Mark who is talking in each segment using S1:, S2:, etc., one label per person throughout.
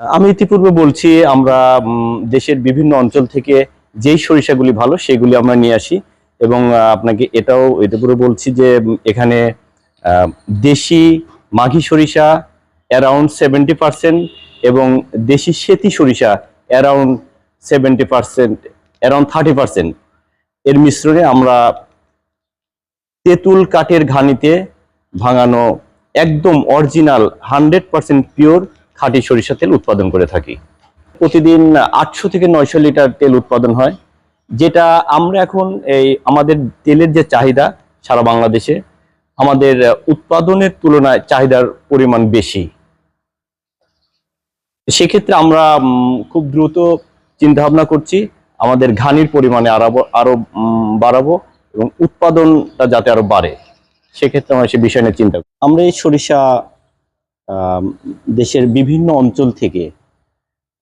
S1: আমি ইতিপূর্বে বলছি, আমরা দেশের বিভিন্ন অঞ্চল থেকে যেই সরিষাগুলি ভালো, সেগুলি আমরা নিয়ে আসি। এবং আপনাকে এটাও ইতিপূর্বে বলছি যে এখানে দেশি মাঘি সরিষা অ্যারাউন্ড সেভেন্টি পার্সেন্ট এবং দেশি সেতি সরিষা around seventy percent around thirty percent এর মিশ্রণে আমরা তেঁতুল কাঠের ঘানিতে ভাঙানো একদম অরিজিনাল হান্ড্রেড পার্সেন্ট পিওর খাঁটি সরিষা তেল উৎপাদন করে থাকি। প্রতিদিন আটশো থেকে নয়শো লিটার তেল উৎপাদন হয়, যেটা আমরা এখন এই আমাদের তেলের যে চাহিদা সারা বাংলাদেশে, আমাদের উৎপাদনের তুলনায় চাহিদার পরিমাণ বেশি। সেক্ষেত্রে আমরা খুব দ্রুত চিন্তা ভাবনা করছি, আমাদের ঘানির পরিমাণে আরও আরও বাড়াবো এবং উৎপাদনটা যাতে আরও বাড়ে। সেক্ষেত্রে আমরা সে বিষয় নিয়ে চিন্তা। আমরা এই সরিষা দেশের বিভিন্ন অঞ্চল থেকে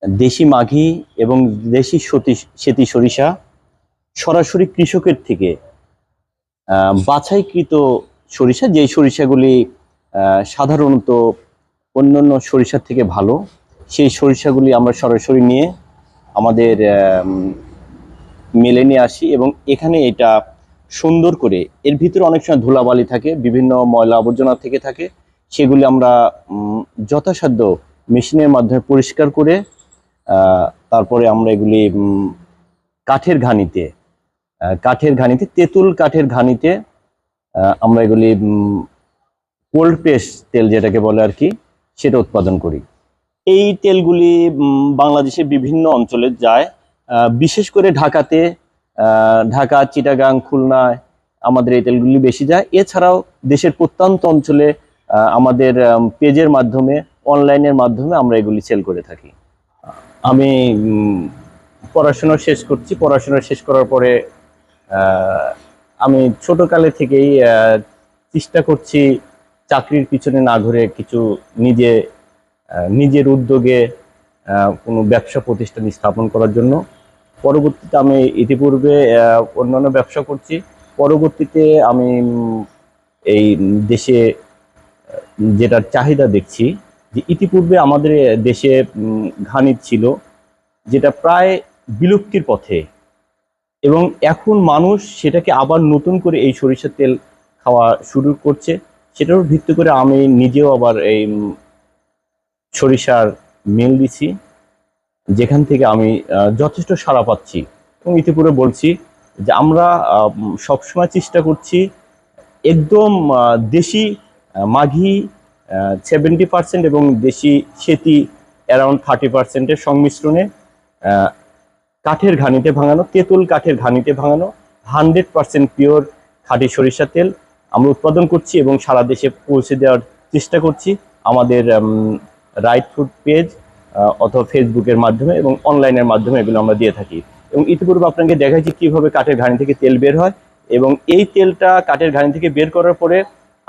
S1: দেশি মাঘি এবং দেশি সতী, সেতি সরিষা সরাসরি কৃষকের থেকে বাছাইকৃত সরিষা যেই সরিষাগুলি সাধারণত অন্যান্য সরিষার থেকে ভালো, সেই সরিষাগুলি আমরা সরাসরি নিয়ে আমাদের মেলে নিয়ে আসি এবং এখানে এটা সুন্দর করে, এর ভিতরে অনেক সময় ধুলাবালি থাকে, বিভিন্ন ময়লা আবর্জনা থেকে থাকে সেগুলি আমরা যথাসাধ্য মেশিনের মাধ্যমে পরিষ্কার করে তারপরে আমরা এগুলি কাঠের ঘানিতে কাঠের ঘানিতে, তেঁতুল কাঠের ঘানিতে আমরা এগুলি কোল্ড প্রেস তেল যেটাকে বলে আর কি, সেটা উৎপাদন করি। এই তেলগুলি বাংলাদেশের বিভিন্ন অঞ্চলে যায়। বিশেষ করে ঢাকাতে ঢাকা, চিটাগাং, খুলনায় আমাদের এই তেলগুলি বেশি যায়। এছাড়াও দেশের প্রত্যন্ত অঞ্চলে আমাদের পেজের মাধ্যমে, অনলাইনের মাধ্যমে আমরা এগুলি সেল করে থাকি। আমি পড়াশোনা শেষ করছি। পড়াশোনা শেষ করার পরে আমি ছোটকালে থেকেই চেষ্টা করছি চাকরির পিছনে না ঘুরে কিছু নিজে নিজের উদ্যোগে কোনো ব্যবসা প্রতিষ্ঠান স্থাপন করার জন্য। পরবর্তীতে আমি ইতিপূর্বে অন্যান্য ব্যবসা করছি। পরবর্তীতে আমি এই দেশে যেটার চাহিদা দেখছি যে ইতিপূর্বে আমাদের দেশে ঘানির ছিল, যেটা প্রায় বিলুপ্তির পথে। এবং এখন মানুষ সেটাকে আবার নতুন করে এই সরিষার তেল খাওয়া শুরু করছে। সেটার ভিত্তি করে আমি নিজেও আবার এই সরিষার মিল দিছি, যেখান থেকে আমি যথেষ্ট সাড়া পাচ্ছি। এবং ইতিপূর্বে বলছি যে আমরা সবসময় চেষ্টা করছি একদম দেশি মাঘি সেভেন্টি পার্সেন্ট এবং দেশি সেতি অ্যারাউন্ড থার্টি পার্সেন্টের সংমিশ্রণে কাঠের ঘানিতে ভাঙানো, তেঁতুল কাঠের ঘানিতে ভাঙানো হান্ড্রেড পার্সেন্ট পিওর খাঁটি সরিষা তেল আমরা উৎপাদন করছি এবং সারা দেশে পৌঁছে দেওয়ার চেষ্টা করছি আমাদের রাইট ফুড পেজ অথবা ফেসবুকের মাধ্যমে এবং অনলাইনের মাধ্যমে এগুলো আমরা দিয়ে থাকি। এবং ইতিপূর্বে আপনাকে দেখাচ্ছি কীভাবে কাঠের ঘানি থেকে তেল বের হয় এবং এই তেলটা কাঠের ঘানি থেকে বের করার পরে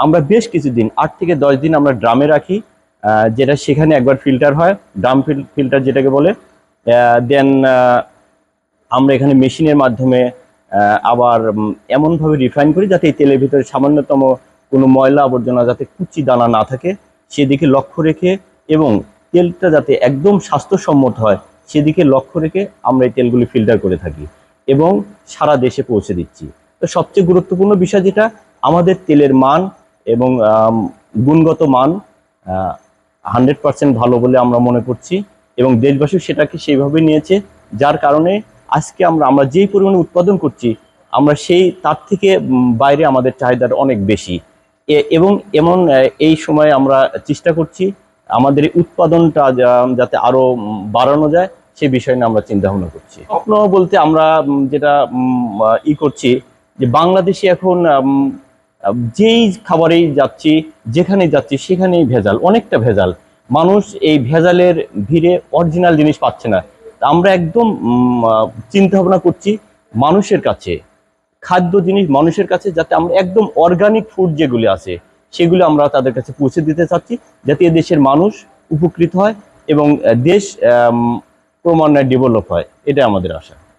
S1: আমরা বেশ কিছুদিন, আট থেকে দশ দিন আমরা ড্রামে রাখি যেটা সেখানে একবার ফিল্টার হয়, ড্রাম ফিল্টার যেটাকে বলে দেন আমরা এখানে মেশিনের মাধ্যমে আবার এমনভাবে রিফাইন করি যাতে এই তেলের ভিতরে সামান্যতম কোনো ময়লা আবর্জনা যাতে কুচি দানা না থাকে, সেদিকে লক্ষ্য রেখে এবং তেলটা যাতে একদম স্বাস্থ্যসম্মত হয়, সেদিকে লক্ষ্য রেখে আমরা এই তেলগুলি ফিল্টার করে থাকি এবং সারা দেশে পৌঁছে দিচ্ছি। তো সবচেয়ে গুরুত্বপূর্ণ বিষয় যেটা, আমাদের তেলের মান এবং গুণগত মান হান্ড্রেড পার্সেন্ট ভালো বলে আমরা মনে করছি এবং দেশবাসী সেটাকে সেইভাবে নিয়েছে যার কারণে আজকে আমরা আমরা যেই পরিমাণে উৎপাদন করছি আমরা সেই তার থেকে বাইরে আমাদের চাহিদার অনেক বেশি। এবং এমন এই সময় আমরা চেষ্টা করছি আমাদের উৎপাদনটা যাতে আরও উম, বাড়ানো যায় সে বিষয় নিয়ে আমরা চিন্তা ভাবনা করছি। স্বপ্ন বলতে আমরা যেটা ই করছি যে বাংলাদেশে এখন যেই খাবারেই যাচ্ছি যেখানে যাচ্ছি, সেখানেই ভেজাল, অনেকটা ভেজাল। মানুষ এই ভেজালের ভিড়ে অরিজিনাল জিনিস পাচ্ছে না। আমরা একদম চিন্তা ভাবনা করছি মানুষের কাছে। খাদ্য জিনিস মানুষের কাছে যাতে আমরা একদম অর্গানিক ফুড যেগুলি আছে, সেগুলো আমরা তাদের কাছে পৌঁছে দিতে চাচ্ছি, যাতে দেশের মানুষ উপকৃত হয় এবং দেশ ক্রমান্বয়ে ডেভেলপ হয়। এটা আমাদের আশা।